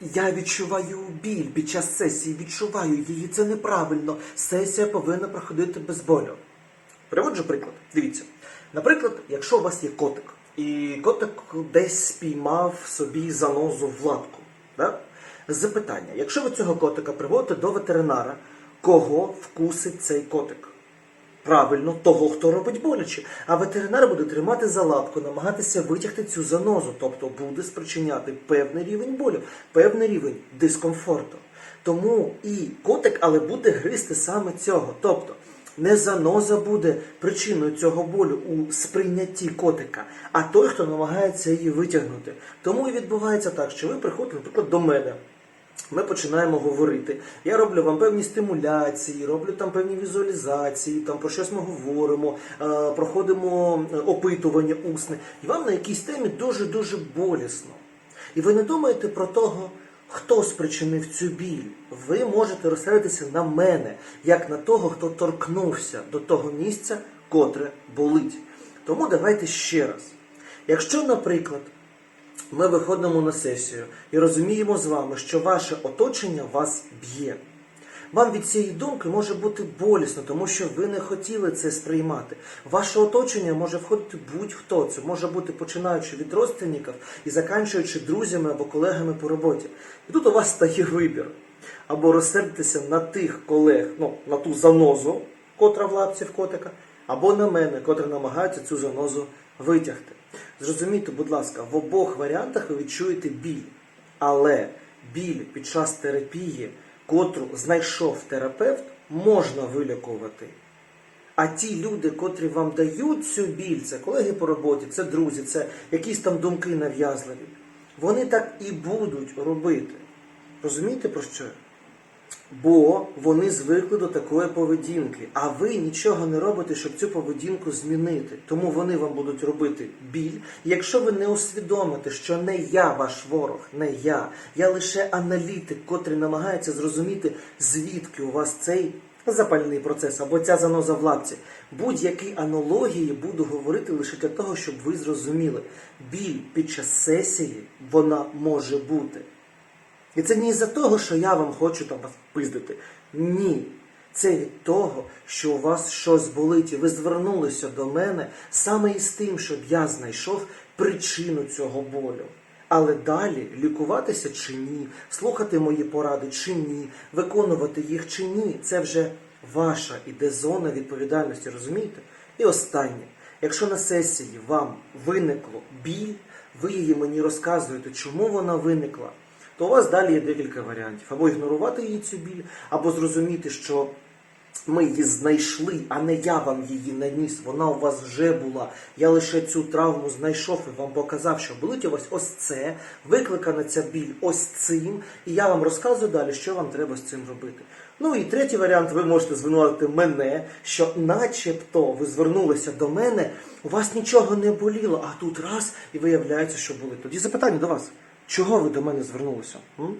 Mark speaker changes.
Speaker 1: Я відчуваю біль під час сесії, відчуваю її. Це неправильно. Сесія повинна проходити без болю. Приводжу приклад. Дивіться. Наприклад, якщо у вас є котик, і котик десь спіймав собі занозу в лапку. Да? Запитання: якщо ви цього котика приводите до ветеринара, кого вкусить цей котик? Правильно, того, хто робить боляче. А ветеринар буде тримати за лапку, намагатися витягти цю занозу, тобто буде спричиняти певний рівень болю, певний рівень дискомфорту. Тому і котик, але буде гризти саме цього. Тобто не заноза буде причиною цього болю у сприйнятті котика, а той, хто намагається її витягнути. Тому і відбувається так, що ви приходите, наприклад, до мене. Ми починаємо говорити. Я роблю вам певні стимуляції, роблю там певні візуалізації, там про щось ми говоримо, е, проходимо е, опитування усне. І вам на якійсь темі дуже-дуже болісно. І ви не думаєте про того, хто спричинив цю біль. Ви можете розсередитися на мене, як на того, хто торкнувся до того місця, котре болить. Тому давайте ще раз. Якщо, наприклад, ми виходимо на сесію і розуміємо з вами, що ваше оточення вас б'є. Вам від цієї думки може бути болісно, тому що ви не хотіли це сприймати. Ваше оточення може входити будь-хто. Це може бути починаючи від родственників і заканчуючи друзями або колегами по роботі. І тут у вас стає вибір. Або розсердитися на тих колег, ну, на ту занозу, котра в лапці в котика, або на мене, котра намагається цю занозу витягти. Зрозумійте, будь ласка, в обох варіантах ви відчуєте біль. Але біль під час терапії, котру знайшов терапевт, можна вилікувати. А ті люди, котрі вам дають цю біль, це колеги по роботі, це друзі, це якісь там думки нав'язливі, вони так і будуть робити. Розумієте про що? Бо вони звикли до такої поведінки, а ви нічого не робите, щоб цю поведінку змінити. Тому вони вам будуть робити біль. Якщо ви не усвідомите, що не я ваш ворог, не я, я лише аналітик, котрий намагається зрозуміти, звідки у вас цей запальний процес або ця заноза в лапці. Будь-які аналогії буду говорити лише для того, щоб ви зрозуміли, біль під час сесії вона може бути. І це не із-за того, що я вам хочу там вас пиздити. Ні. Це від того, що у вас щось болить, і ви звернулися до мене саме із тим, щоб я знайшов причину цього болю. Але далі лікуватися чи ні, слухати мої поради чи ні, виконувати їх чи ні, це вже ваша іде зона відповідальності, розумієте? І останнє. Якщо на сесії вам виникло біль, ви її мені розказуєте, чому вона виникла, то у вас далі є декілька варіантів. Або ігнорувати її цю біль, або зрозуміти, що ми її знайшли, а не я вам її наніс. Вона у вас вже була. Я лише цю травму знайшов і вам показав, що болить у вас ось це, викликана ця біль ось цим, і я вам розказую далі, що вам треба з цим робити. Ну і третій варіант, ви можете звинуватити мене, що начебто ви звернулися до мене, у вас нічого не боліло, а тут раз і виявляється, що болить. Тоді запитання до вас. Чого ви до мене звернулися? М?